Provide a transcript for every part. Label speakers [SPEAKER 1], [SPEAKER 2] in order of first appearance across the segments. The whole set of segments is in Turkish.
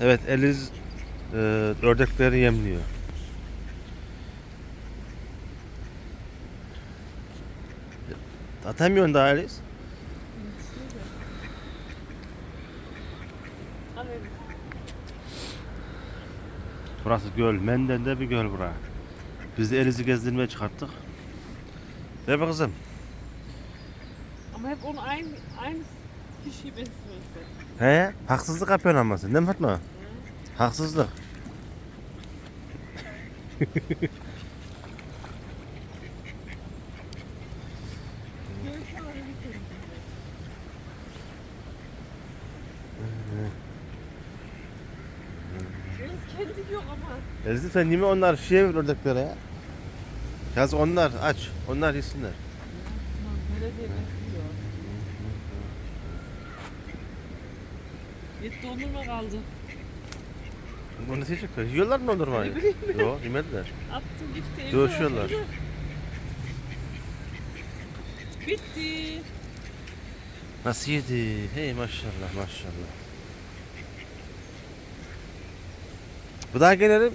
[SPEAKER 1] Evet Eliz e, ördekleri yemliyor. Atamıyorsun daha Eliz. Burası göl. Menden'de bir göl bura. Biz de Eliz'i gezdirmeye çıkarttık. Değil mi kızım?
[SPEAKER 2] Ama hep onu aynı aynı kişiyi besliyorsun.
[SPEAKER 1] He? Haksızlık yapıyorsun ama sen değil mi Fatma? Haksızlık.
[SPEAKER 2] Görüşürüz. Eliz kendi yok ama.
[SPEAKER 1] Eliz'im sen niye onlar şişeye ver ördeklere ya? Yaz onlar aç. Onlar yesinler.
[SPEAKER 2] Tamam Yet dondurma kaldı.
[SPEAKER 1] Bunu nasıl yiyecekler? Yiyorlar mı dondurmayı?
[SPEAKER 2] Ne bileyim
[SPEAKER 1] Yok yemediler.
[SPEAKER 2] Attım gitti. evde
[SPEAKER 1] Dövüşüyorlar.
[SPEAKER 2] oturdu. Bitti.
[SPEAKER 1] Nasıl yedi? Hey maşallah maşallah. Bu daha gelelim.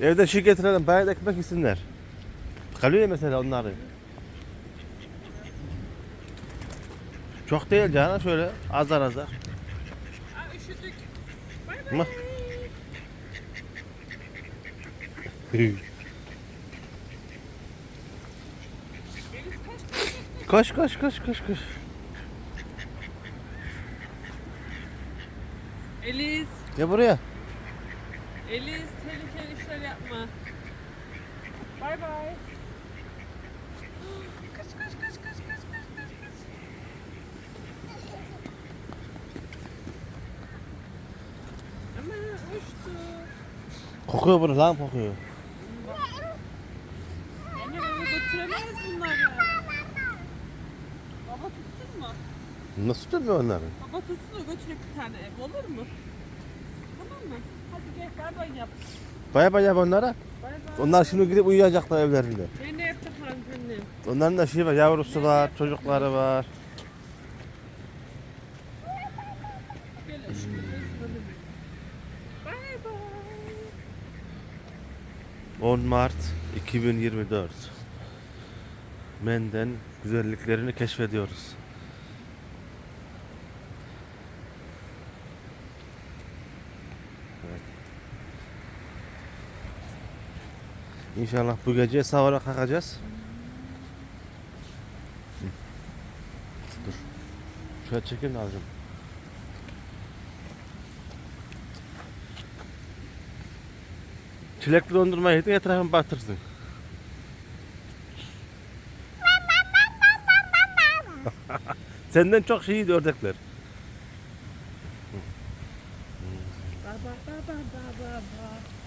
[SPEAKER 1] Evde şey getirelim. Bayat ekmek yesinler. Kalıyor ya mesela onları. Çok değil canım şöyle azar azar.
[SPEAKER 2] Kaç.
[SPEAKER 1] koş koş koş koş koş.
[SPEAKER 2] Eliz.
[SPEAKER 1] Ya buraya.
[SPEAKER 2] Eliz tehlikeli işler yapma. Bay bay.
[SPEAKER 1] Kokuyor bunu lan kokuyor.
[SPEAKER 2] Anne eve götüremeyiz bunları. Baba tutsun mu?
[SPEAKER 1] Nasıl tutmuyor onları?
[SPEAKER 2] Baba tutsun da götürek bir tane ev olur mu? Tamam mı? Hadi gel bay bay yap.
[SPEAKER 1] Baya baya onlara.
[SPEAKER 2] Bay bay.
[SPEAKER 1] Onlar şimdi gidip uyuyacaklar evlerinde.
[SPEAKER 2] Ben ne yaptık annem?
[SPEAKER 1] Onların da şey var, yavrusu var, çocukları var.
[SPEAKER 2] Gel aşkım. Bay bay.
[SPEAKER 1] 10 Mart 2024. Menden güzelliklerini keşfediyoruz. Evet. İnşallah bu gece sahura kalkacağız. Dur. Şöyle çekin de Çilekli dondurma yedin etrafını batırsın. Senden çok şey yedi ördekler.
[SPEAKER 2] Ba ba ba ba ba ba ba.